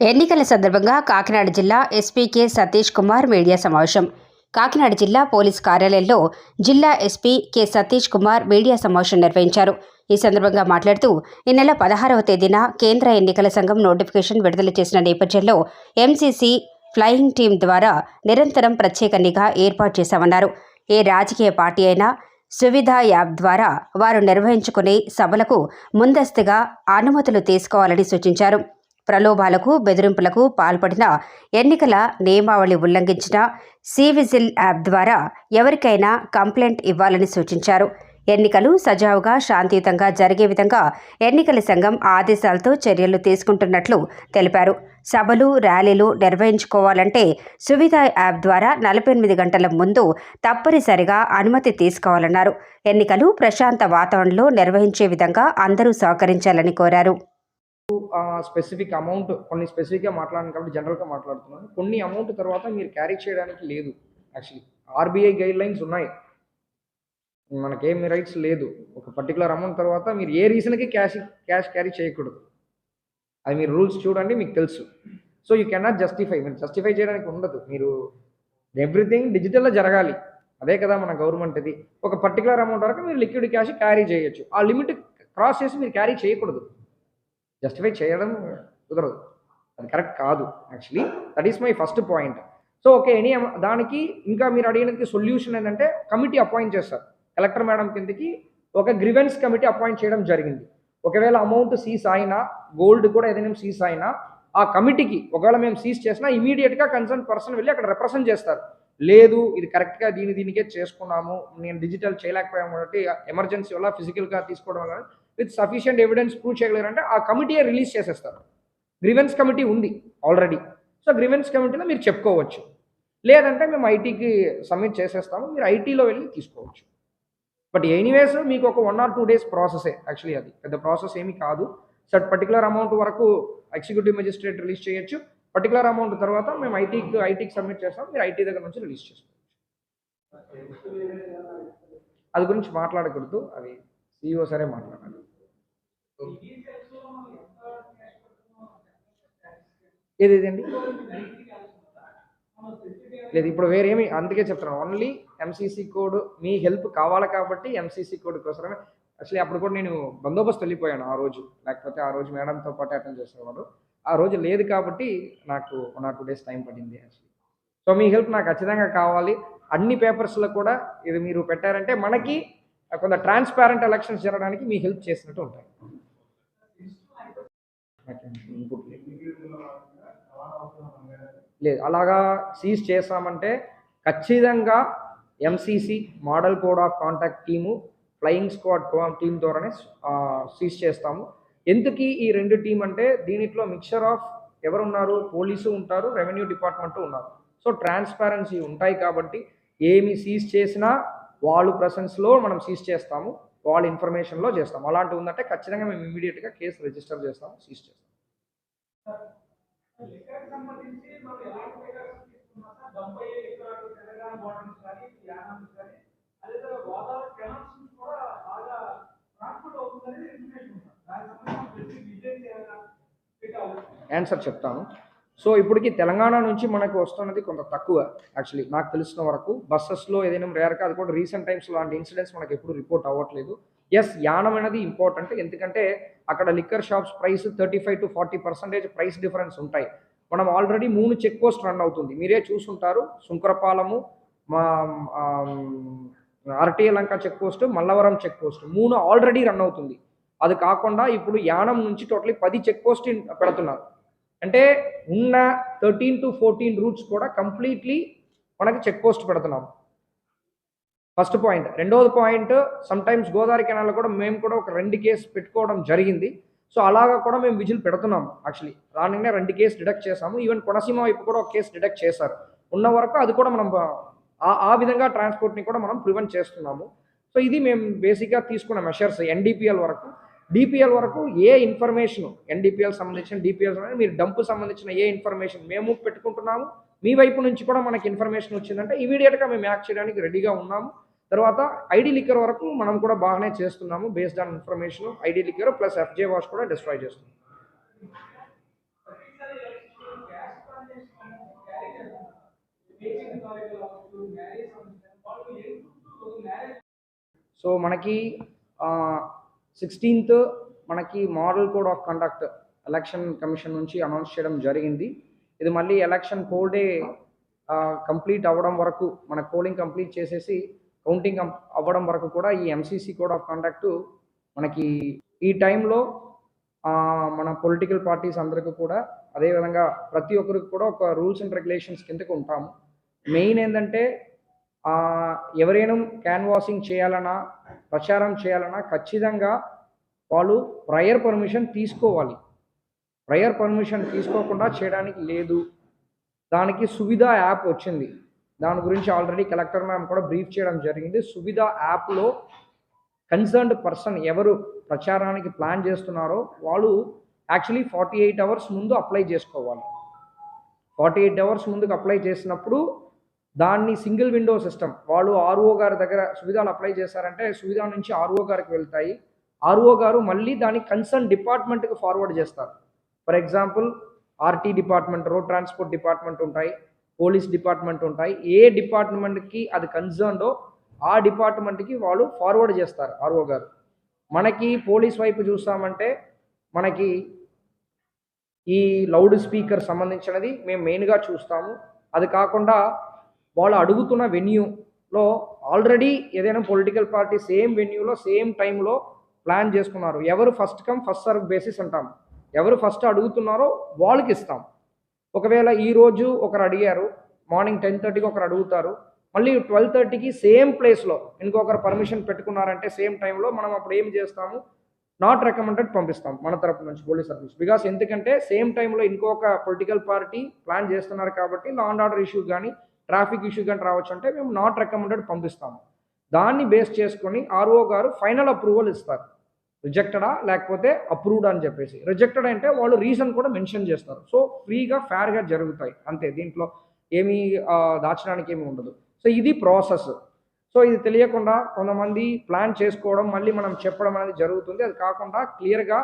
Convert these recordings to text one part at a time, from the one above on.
ఎన్నికల సందర్భంగా కాకినాడ జిల్లా ఎస్పీకే సతీష్ కుమార్ మీడియా సమావేశం. కాకినాడ జిల్లా పోలీస్ కార్యాలయంలో జిల్లా SP K Satish Kumar media సమావేశం నిర్వహించారు. ఈ సందర్భంగా మాట్లాడుతూ ఈ నెల పదహారవ తేదీన కేంద్ర ఎన్నికల సంఘం నోటిఫికేషన్ విడుదల చేసిన నేపథ్యంలో ఎంసీసీ ఫ్లయింగ్ టీం ద్వారా నిరంతరం ప్రత్యేక నిఘా ఏర్పాటు చేశామన్నారు. ఏ రాజకీయ పార్టీ అయినా సువిధ యాప్ ద్వారా వారు నిర్వహించుకునే సభలకు ముందస్తుగా అనుమతులు తీసుకోవాలని సూచించారు. ప్రలోభాలకు బెదిరింపులకు పాల్పడిన ఎన్నికల నియమావళి ఉల్లంఘించిన సివిజిల్ యాప్ ద్వారా ఎవరికైనా కంప్లైంట్ ఇవ్వాలని సూచించారు. ఎన్నికలు సజావుగా శాంతియుతంగా జరిగే విధంగా ఎన్నికల సంఘం ఆదేశాలతో చర్యలు తీసుకుంటున్నట్లు తెలిపారు. సభలు ర్యాలీలు నిర్వహించుకోవాలంటే సువిధ యాప్ ద్వారా నలభై ఎనిమిది గంటల ముందు తప్పనిసరిగా అనుమతి తీసుకోవాలన్నారు. ఎన్నికలు ప్రశాంత వాతావరణంలో నిర్వహించే విధంగా అందరూ సహకరించాలని కోరారు. స్పెసిఫిక్ అమౌంట్ కొన్ని స్పెసిఫిక్గా మాట్లాడాను కాబట్టి జనరల్గా మాట్లాడుతున్నాను. కొన్ని అమౌంట్ తర్వాత మీరు క్యారీ చేయడానికి లేదు. యాక్చువల్లీ ఆర్బీఐ గైడ్ లైన్స్ ఉన్నాయి. మనకేమి రైట్స్ లేదు. ఒక పర్టికులర్ అమౌంట్ తర్వాత మీరు ఏ రీజన్కి క్యాష్ క్యాష్ క్యారీ చేయకూడదు. అది మీరు రూల్స్ చూడండి మీకు తెలుసు. So you cannot justify. మీరు జస్టిఫై చేయడానికి ఉండదు. మీరు ఎవ్రీథింగ్ డిజిటల్లో జరగాలి. అదే కదా మన గవర్నమెంట్ది. ఒక పర్టికులర్ అమౌంట్ వరకు మీరు లిక్విడ్ క్యాష్ క్యారీ చేయొచ్చు. ఆ లిమిట్ క్రాస్ చేసి మీరు క్యారీ చేయకూడదు. జస్టిఫై చేయడం కుదరదు. అది కరెక్ట్ కాదు actually that is my first point so okay any దానికి ఇంకా మీరు అడిగినది సొల్యూషన్ ఏంటంటే కమిటీ అపాయింట్ చేస్తారు. కలెక్టర్ మేడం కిందకి ఒక గ్రివెన్స్ కమిటీ అపాయింట్ చేయడం జరిగింది. ఒకవేళ అమౌంట్ సీజ్ అయినా గోల్డ్ కూడా ఏదైనా సీజ్ అయినా ఆ కమిటీకి ఒకవేళ మేము సీజ్ చేసినా ఇమీడియట్గా కన్సర్న్ పర్సన్ వెళ్ళి అక్కడ రిప్రజెంట్ చేస్తారు. లేదు ఇది కరెక్ట్గా దీని దీనికే చేసుకున్నాము నేను డిజిటల్ చేయలేకపోయాము కాబట్టి ఎమర్జెన్సీ వల్ల ఫిజికల్గా తీసుకోవడం వల్ల విత్ సఫిషియంట్ ఎవిడెన్స్ ప్రూవ్ చేయగలరంటే ఆ కమిటీయే రిలీజ్ చేసేస్తారు. గ్రివెన్స్ కమిటీ ఉంది ఆల్రెడీ. సో గ్రివెన్స్ కమిటీలో మీరు చెప్పుకోవచ్చు. లేదంటే మేము ఐటీకి సబ్మిట్ చేసేస్తాము మీరు ఐటీలో వెళ్ళి తీసుకోవచ్చు. బట్ ఎనీవేస్ మీకు ఒక వన్ ఆర్ టూ డేస్ ప్రాసెసే యాక్చువల్లీ అది. పెద్ద ప్రాసెస్ ఏమీ కాదు. సట్ పర్టికులర్ అమౌంట్ వరకు ఎగ్జిక్యూటివ్ మెజిస్ట్రేట్ రిలీజ్ చేయొచ్చు. పర్టికులర్ అమౌంట్ తర్వాత మేము ఐటీకి ఐటీకి సబ్మిట్ చేస్తాం మీరు ఐటీ దగ్గర నుంచి రిలీజ్ చేసుకోవచ్చు. అది గురించి మాట్లాడకూడదు. అది సిఇఓ సరే మాట్లాడాలి. ఏదేదండి? లేదు ఇప్పుడు వేరేమి అందుకే చెప్తున్నాను ఓన్లీ ఎంసీసీ కోడ్ మీ హెల్ప్ కావాలి కాబట్టి ఎంసీసీ కోడ్ కోసమే. యాక్చువల్లీ అప్పుడు కూడా నేను బందోబస్తు వెళ్ళిపోయాను ఆ రోజు. లేకపోతే ఆ రోజు మేడంతో పాటు అటెండ్ చేసేవాడు. ఆ రోజు లేదు కాబట్టి నాకు one or two days time పడింది యాక్చువల్లీ సో మీ హెల్ప్ నాకు ఖచ్చితంగా కావాలి. అన్ని పేపర్స్లో కూడా ఇది మీరు పెట్టారంటే మనకి కొంత ట్రాన్స్పారెంట్ ఎలక్షన్స్ జరగడానికి మీ హెల్ప్ చేసినట్టు ఉంటాయి. ఇన్పుట్ లేదు. అలాగా సీజ్ చేసామంటే ఖచ్చితంగా MCC model code of contact team flying squad team ద్వారానే సీజ్ చేస్తాము. ఎందుకు ఈ రెండు టీం అంటే దీనిట్లో మిక్చర్ ఆఫ్ ఎవరు ఉన్నారు పోలీసు ఉంటారు రెవెన్యూ డిపార్ట్మెంట్ ఉన్నారు. సో ట్రాన్స్పారెన్సీ ఉంటాయి కాబట్టి ఏమి సీజ్ చేసినా వాళ్ళు ప్రెసెన్స్లో మనం సీజ్ చేస్తాము. వాళ్ళ ఇన్ఫర్మేషన్లో చేస్తాం. అలాంటివి ఉందంటే ఖచ్చితంగా మేము ఇమీడియట్గా కేసు రిజిస్టర్ చేస్తాం సీజ్ చేస్తాం. ఆన్సర్ చెప్తాను. సో ఇప్పటికి తెలంగాణ నుంచి మనకు వస్తున్నది కొంత తక్కువ యాక్చువల్లీ నాకు తెలిసిన వరకు బస్సెస్లో ఏదైనా రేరక అది కూడా రీసెంట్ టైమ్స్ లాంటి ఇన్సిడెంట్స్ మనకి ఎప్పుడు రిపోర్ట్ అవ్వట్లేదు. ఎస్ యానం అనేది ఇంపార్టెంట్ ఎందుకంటే అక్కడ liquor shops price thirty five to forty percentage price difference ఉంటాయి. మనం ఆల్రెడీ మూడు చెక్ పోస్ట్ రన్ అవుతుంది. మీరే చూసుంటారు సుంకరపాలెము మా RTA Lanka check post Mallavaram check post మూడు ఆల్రెడీ రన్ అవుతుంది. అది కాకుండా ఇప్పుడు యానం నుంచి టోటలీ పది చెక్ పోస్ట్ పెడుతున్నారు. అంటే ఉన్న థర్టీన్ టు ఫోర్టీన్ రూట్స్ కూడా కంప్లీట్లీ మనకి చెక్ పోస్ట్ పెడుతున్నాం. ఫస్ట్ పాయింట్ రెండవది పాయింట్ సమ్టైమ్స్ గోదావరి కెనాల్లో కూడా మేము కూడా ఒక రెండు కేసు పెట్టుకోవడం జరిగింది. సో అలాగా కూడా మేము విజిల్ పెడుతున్నాం యాక్చువల్లీ దానినే రెండు కేసు డిడక్ట్ చేసాము ఈవెన్ కొనసీమ వైపు కూడా ఒక కేసు డిడక్ట్ చేశారు. ఉన్న వరకు అది కూడా మనం ఆ- ఆ విధంగా ట్రాన్స్పోర్ట్ని కూడా మనం ప్రివెంట్ చేస్తున్నాము. సో ఇది మేము బేసిక్గా తీసుకున్న మెషర్స్ ఎన్డీపీఎల్ వరకు. డిపిఎల్ వరకు ఏ ఇన్ఫర్మేషన్ ఎన్డిపిఎల్ సంబంధించిన డిపిఎల్ మీరు డంప్ సంబంధించిన ఏ ఇన్ఫర్మేషన్ మేము పెట్టుకుంటున్నాము మీ వైపు నుంచి కూడా మనకి ఇన్ఫర్మేషన్ వచ్చిందంటే ఇమీడియట్గా మేము యాక్ట్ చేయడానికి రెడీగా ఉన్నాము. తర్వాత ఐడి లిక్కర్ వరకు మనం కూడా బాగానే చేస్తున్నాము based on information ID liquor plus FJ wash కూడా డిస్ట్రాయ్ చేస్తున్నాం. సో మనకి సిక్స్టీన్త్ మనకి model code of conduct election commission నుంచి అనౌన్స్ చేయడం జరిగింది. ఇది మళ్ళీ ఎలక్షన్ పోల్ డే కంప్లీట్ అవ్వడం వరకు మన పోలింగ్ కంప్లీట్ చేసేసి కౌంటింగ్ అవ్వడం వరకు కూడా ఈ ఎంసీసీ కోడ్ ఆఫ్ కండక్ట్ మనకి ఈ టైంలో మన పొలిటికల్ పార్టీస్ అందరికీ కూడా అదేవిధంగా ప్రతి ఒక్కరికి కూడా ఒక రూల్స్ అండ్ రెగ్యులేషన్స్ కిందకి ఉంటాము. మెయిన్ ఏంటంటే ఎవరైనా క్యాన్వాసింగ్ చేయాలన్నా ప్రచారం చేయాలన్నా ఖచ్చితంగా వాళ్ళు ప్రయర్ పర్మిషన్ తీసుకోవాలి. ప్రయర్ పర్మిషన్ తీసుకోకుండా చేయడానికి లేదు. దానికి సువిధ యాప్ వచ్చింది. దాని గురించి ఆల్రెడీ కలెక్టర్ మ్యామ్ కూడా బ్రీఫ్ చేయడం జరిగింది. సువిధ యాప్లో కన్సర్న్డ్ పర్సన్ ఎవరు ప్రచారానికి ప్లాన్ చేస్తున్నారో వాళ్ళు యాక్చువల్లీ ఫార్టీ ఎయిట్ అవర్స్ ముందు అప్లై చేసుకోవాలి. ఫార్టీ ఎయిట్ అవర్స్ ముందుకు అప్లై చేసినప్పుడు దాన్ని సింగిల్ విండో సిస్టమ్. వాళ్ళు ఆర్ఓ గారి దగ్గర సువిధాలు అప్లై చేశారంటే సువిధా నుంచి ఆర్ఓ గారికి వెళ్తాయి. ఆర్ఓ గారు మళ్ళీ దాన్ని కన్సర్న్ డిపార్ట్మెంట్కి ఫార్వర్డ్ చేస్తారు. For example RT department road transport department ఉంటాయి పోలీస్ డిపార్ట్మెంట్ ఉంటాయి. ఏ డిపార్ట్మెంట్కి అది కన్సర్న్డో ఆ డిపార్ట్మెంట్కి వాళ్ళు ఫార్వర్డ్ చేస్తారు ఆర్ఓ గారు. మనకి పోలీస్ వైపు చూస్తామంటే మనకి ఈ లౌడ్ స్పీకర్ సంబంధించినది మేము మెయిన్గా చూస్తాము. అది కాకుండా వాళ్ళు అడుగుతున్న వెన్యూలో ఆల్రెడీ ఏదైనా పొలిటికల్ పార్టీ సేమ్ వెన్యూలో సేమ్ టైంలో ప్లాన్ చేసుకున్నారు. ఎవరు first come first serve basis అంటాం. ఎవరు ఫస్ట్ అడుగుతున్నారో వాళ్ళకి ఇస్తాం. ఒకవేళ ఈరోజు ఒకరు అడిగారు మార్నింగ్ టెన్ థర్టీకి ఒకరు అడుగుతారు మళ్ళీ ట్వెల్వ్ థర్టీకి సేమ్ ప్లేస్లో ఇంకొకరు పర్మిషన్ పెట్టుకున్నారంటే సేమ్ టైంలో మనం అప్పుడు ఏం చేస్తాము? నాట్ రికమెండెడ్ పంపిస్తాం మన తరపు నుంచి పోలీస్ సర్వీస్ బికాస్ ఎందుకంటే సేమ్ టైంలో ఇంకొక పొలిటికల్ పార్టీ ప్లాన్ చేస్తున్నారు కాబట్టి లా అండ్ ఆర్డర్ ఇష్యూ కానీ ట్రాఫిక్ ఇష్యూ కానీ రావచ్చు అంటే మేము నాట్ రికమెండెడ్ పంపిస్తాము. దాన్ని బేస్ చేసుకొని ఆర్ఓ గారు ఫైనల్ అప్రూవల్ ఇస్తారు. రిజెక్టడా లేకపోతే అప్రూవ్డ్ అని చెప్పేసి. రిజెక్టెడ్ అంటే వాళ్ళు రీజన్ కూడా మెన్షన్ చేస్తారు. సో ఫ్రీగా ఫేర్గా జరుగుతాయి. అంతే. దీంట్లో ఏమీ దాచడానికి ఏమి ఉండదు. సో ఇది ప్రాసెస్. సో ఇది తెలియకుండా కొంతమంది ప్లాన్ చేసుకోవడం మళ్ళీ మనం చెప్పడం అనేది జరుగుతుంది. అది కాకుండా క్లియర్గా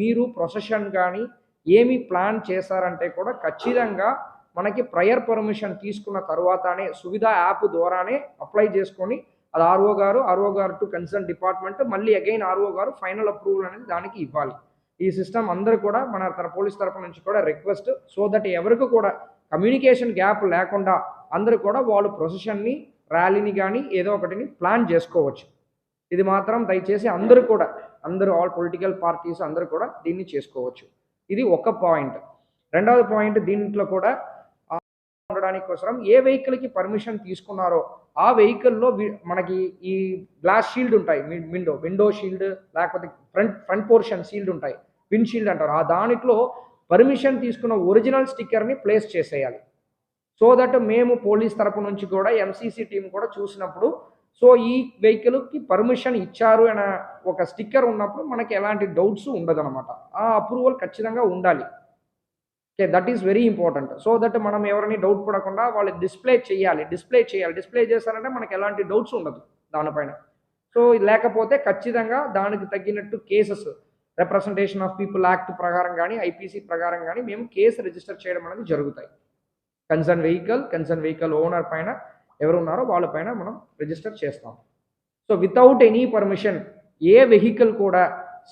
మీరు ప్రొసెషన్ కానీ ఏమి ప్లాన్ చేశారంటే కూడా ఖచ్చితంగా మనకి ప్రయర్ పర్మిషన్ తీసుకున్న తర్వాతనే సువిధ యాప్ ద్వారానే అప్లై చేసుకొని అది RO garu RO garu to concern department మళ్ళీ again RO garu final approval అనేది దానికి ఇవ్వాలి. ఈ సిస్టమ్ అందరూ కూడా మన తన పోలీస్ తరపు నుంచి కూడా రిక్వెస్ట్ సో దట్ ఎవరికి కూడా కమ్యూనికేషన్ గ్యాప్ లేకుండా అందరూ కూడా వాళ్ళు ప్రొసెషన్ని ర్యాలీని కానీ ఏదో ఒకటిని ప్లాన్ చేసుకోవచ్చు. ఇది మాత్రం దయచేసి అందరూ కూడా అందరూ ఆల్ పొలిటికల్ పార్టీస్ అందరూ కూడా దీన్ని చేసుకోవచ్చు. ఇది ఒక పాయింట్ రెండవది పాయింట్ దీంట్లో కూడా ఉండడానికి కోసం ఏ వెహికల్కి పర్మిషన్ తీసుకున్నారో ఆ వెహికల్లో మనకి ఈ గ్లాస్ షీల్డ్ ఉంటాయి విండో విండో షీల్డ్ లేకపోతే ఫ్రంట్ ఫ్రంట్ పోర్షన్ షీల్డ్ ఉంటాయి విండ్ షీల్డ్ అంటారు. ఆ దానిట్లో పర్మిషన్ తీసుకున్న ఒరిజినల్ స్టిక్కర్ని ప్లేస్ చేసేయాలి. సో దట్ మేము పోలీస్ తరపు నుంచి కూడా ఎంసీసీ టీం కూడా చూసినప్పుడు సో ఈ వెహికల్కి పర్మిషన్ ఇచ్చారు అనే ఒక స్టిక్కర్ ఉన్నప్పుడు మనకి ఎలాంటి డౌట్స్ ఉండదన్నమాట. ఆ అప్రూవల్ ఖచ్చితంగా ఉండాలి. Okay that is very important so that మనం ఎవరిని డౌట్ పడకుండా వాళ్ళు డిస్ప్లే చేయాలి డిస్ప్లే చేయాలి. డిస్ప్లే చేశారంటే మనకి ఎలాంటి డౌట్స్ ఉండదు దానిపైన. సో లేకపోతే ఖచ్చితంగా దానికి తగ్గినట్టు cases representation of people act ప్రకారం కానీ ఐపీసీ ప్రకారం కానీ మేము కేసు రిజిస్టర్ చేయడం అనేది జరుగుతాయి. Concern vehicle concern vehicle owner పైన ఎవరు ఉన్నారో వాళ్ళ పైన మనం రిజిస్టర్ చేస్తాం. సో వితౌట్ ఎనీ పర్మిషన్ ఏ వెహికల్ కూడా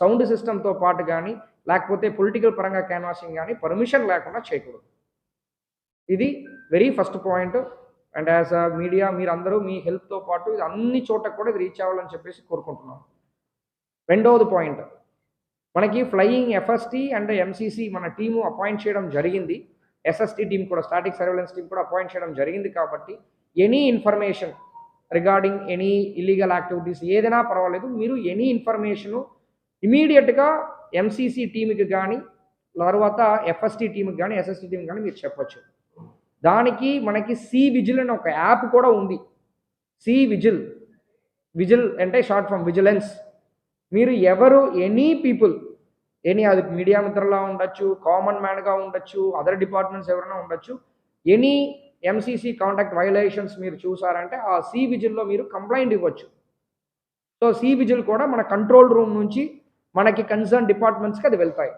సౌండ్ సిస్టమ్తో పాటు కానీ లేకపోతే పొలిటికల్ పరంగా క్యాన్వాసింగ్ కానీ పర్మిషన్ లేకుండా చేయకూడదు. ఇది very first point and as a media మీరందరూ మీ హెల్ప్తో పాటు ఇది అన్ని చోట్ల కూడా ఇది రీచ్ అవ్వాలని చెప్పేసి కోరుకుంటున్నాం. రెండవది పాయింట్ మనకి ఫ్లయింగ్ ఎఫ్ఎస్టీ అండ్ ఎంసీసీ మన టీము అపాయింట్ చేయడం జరిగింది. ఎస్ఎస్టీ టీం కూడా స్టాటిక్ సర్వేలెన్స్ టీం కూడా అపాయింట్ చేయడం జరిగింది కాబట్టి any information regarding any illegal activities ఏదైనా పర్వాలేదు మీరు ఎనీ ఇన్ఫర్మేషను ఇమీడియట్గా ఎంసీసీ టీంకి కానీ తర్వాత ఎఫ్ఎస్టీ టీంకి కానీ ఎస్ఎస్టీ టీంకి కానీ మీరు చెప్పొచ్చు. దానికి మనకి సి విజిల్ అనే ఒక యాప్ కూడా ఉంది. సి విజిల్ విజిల్ అంటే షార్ట్ ఫామ్ విజిలెన్స్ మీరు ఎవరు ఎనీ పీపుల్ ఎనీ అది మీడియా మిత్రులా ఉండొచ్చు కామన్ మ్యాన్గా ఉండొచ్చు అదర్ డిపార్ట్మెంట్స్ ఎవరైనా ఉండొచ్చు ఎనీ ఎంసీసీ కాంటాక్ట్ వైలేషన్స్ మీరు చూసారంటే ఆ సి విజిల్లో మీరు కంప్లైంట్ ఇవ్వచ్చు. సో సి విజిల్ కూడా మన కంట్రోల్ రూమ్ నుంచి మనకి కన్సర్న్ డిపార్ట్మెంట్స్కి అది వెళ్తాయి.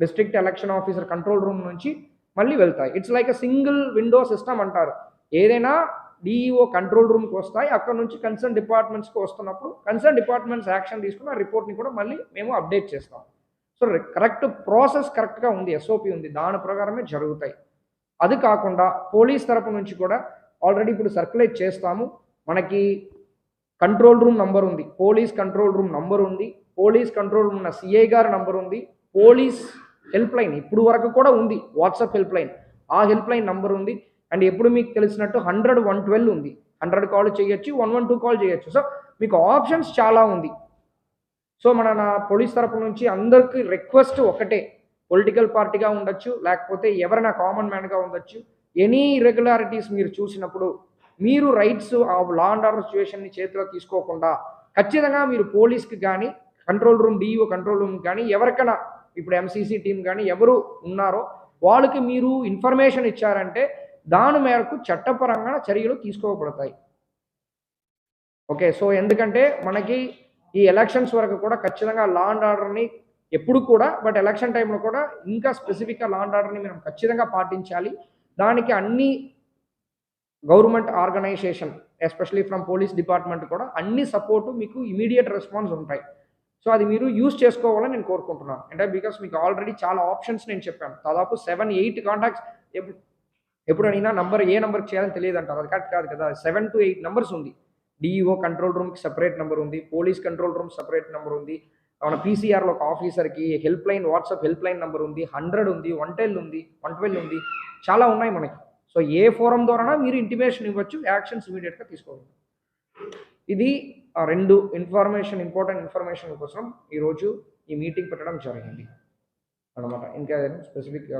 District election officer control room నుంచి మళ్ళీ వెళ్తాయి. It's like a single window system అంటారు. ఏదైనా డిఈఓ కంట్రోల్ రూమ్కి వస్తాయి. అక్కడ నుంచి కన్సర్న్ డిపార్ట్మెంట్స్కి వస్తున్నప్పుడు కన్సర్న్ డిపార్ట్మెంట్స్ యాక్షన్ తీసుకుని ఆ రిపోర్ట్ని కూడా మళ్ళీ మేము అప్డేట్ చేస్తాం. సో కరెక్ట్ ప్రాసెస్ కరెక్ట్గా ఉంది ఎస్ఓపి ఉంది. దాని ప్రకారమే జరుగుతాయి. అది కాకుండా పోలీస్ తరపు నుంచి కూడా ఆల్రెడీ ఇప్పుడు సర్క్యులేట్ చేస్తాము. మనకి కంట్రోల్ రూమ్ నంబర్ ఉంది. పోలీస్ కంట్రోల్ రూమ్ నంబర్ ఉంది. పోలీస్ కంట్రోల్ ఉన్న సిఐ గారి నంబర్ ఉంది. పోలీస్ హెల్ప్ లైన్ ఇప్పుడు వరకు కూడా ఉంది. వాట్సాప్ హెల్ప్ లైన్ ఆ హెల్ప్ లైన్ నంబర్ ఉంది. అండ్ ఎప్పుడు మీకు తెలిసినట్టు హండ్రెడ్ వన్ ట్వెల్వ్ ఉంది. హండ్రెడ్ కాల్ చేయొచ్చు వన్ వన్ టూ కాల్ చేయొచ్చు. సో మీకు ఆప్షన్స్ చాలా ఉంది. సో మన నా పోలీస్ తరపు నుంచి అందరికీ రిక్వెస్ట్ ఒకటే. పొలిటికల్ పార్టీగా ఉండొచ్చు లేకపోతే ఎవరైనా కామన్ మ్యాన్గా ఉండొచ్చు. ఎనీ ఇరెగ్యులారిటీస్ మీరు చూసినప్పుడు మీరు రైట్స్ ఆ లా అండ్ ఆర్డర్ సిచ్యువేషన్ని చేతిలో తీసుకోకుండా ఖచ్చితంగా మీరు పోలీస్కి కానీ control room DEO control room కానీ ఎవరికైనా ఇప్పుడు ఎంసీసీ టీం కానీ ఎవరు ఉన్నారో వాళ్ళకి మీరు ఇన్ఫర్మేషన్ ఇచ్చారంటే దాని మేరకు చట్టపరంగా చర్యలు తీసుకోబడతాయి. ఓకే సో ఎందుకంటే మనకి ఈ ఎలక్షన్స్ వరకు కూడా ఖచ్చితంగా లా అండ్ ఆర్డర్ని ఎప్పుడు కూడా బట్ ఎలక్షన్ టైంలో కూడా ఇంకా స్పెసిఫిక్గా లా అండ్ ఆర్డర్ని మనం ఖచ్చితంగా పాటించాలి. దానికి అన్ని government organisation especially from police department కూడా అన్ని సపోర్టు మీకు ఇమీడియట్ రెస్పాన్స్ ఉంటాయి. సో అది మీరు యూస్ చేసుకోవాలని నేను కోరుకుంటున్నాను. అంటే బికాస్ మీకు ఆల్రెడీ చాలా ఆప్షన్స్ నేను చెప్పాను. దాదాపు సెవెన్ ఎయిట్ కాంటాక్ట్స్ ఎప్పుడు ఎప్పుడు నంబర్ ఏ నెంబర్కి చేయాలని తెలియదు అంటారు అది కరెక్ట్ కాదు కదా. సెవెన్ టు ఎయిట్ నెంబర్స్ ఉంది. డిఈఓ కంట్రోల్ రూమ్కి సపరేట్ నెంబర్ ఉంది. Police control room separate number ఉంది. మన పీసీఆర్లో ఒక ఆఫీసర్కి help line WhatsApp help line number ఉంది. హండ్రెడ్ ఉంది. వన్ టెల్ ఉంది. వన్ ట్వెల్వ్ ఉంది. చాలా ఉన్నాయి మనకి. సో ఏ ఫోరం ద్వారా మీరు ఇంటిమేషన్ ఇవ్వచ్చు. యాక్షన్స్ ఇమీడియట్గా తీసుకోవచ్చు. ఇది రెండు ఇన్ఫర్మేషన్ ఇంపార్టెంట్ ఇన్ఫర్మేషన్ కోసం ఈరోజు ఈ మీటింగ్ పెట్టడం జరిగింది. అనమాట ఇంకా స్పెసిఫిక్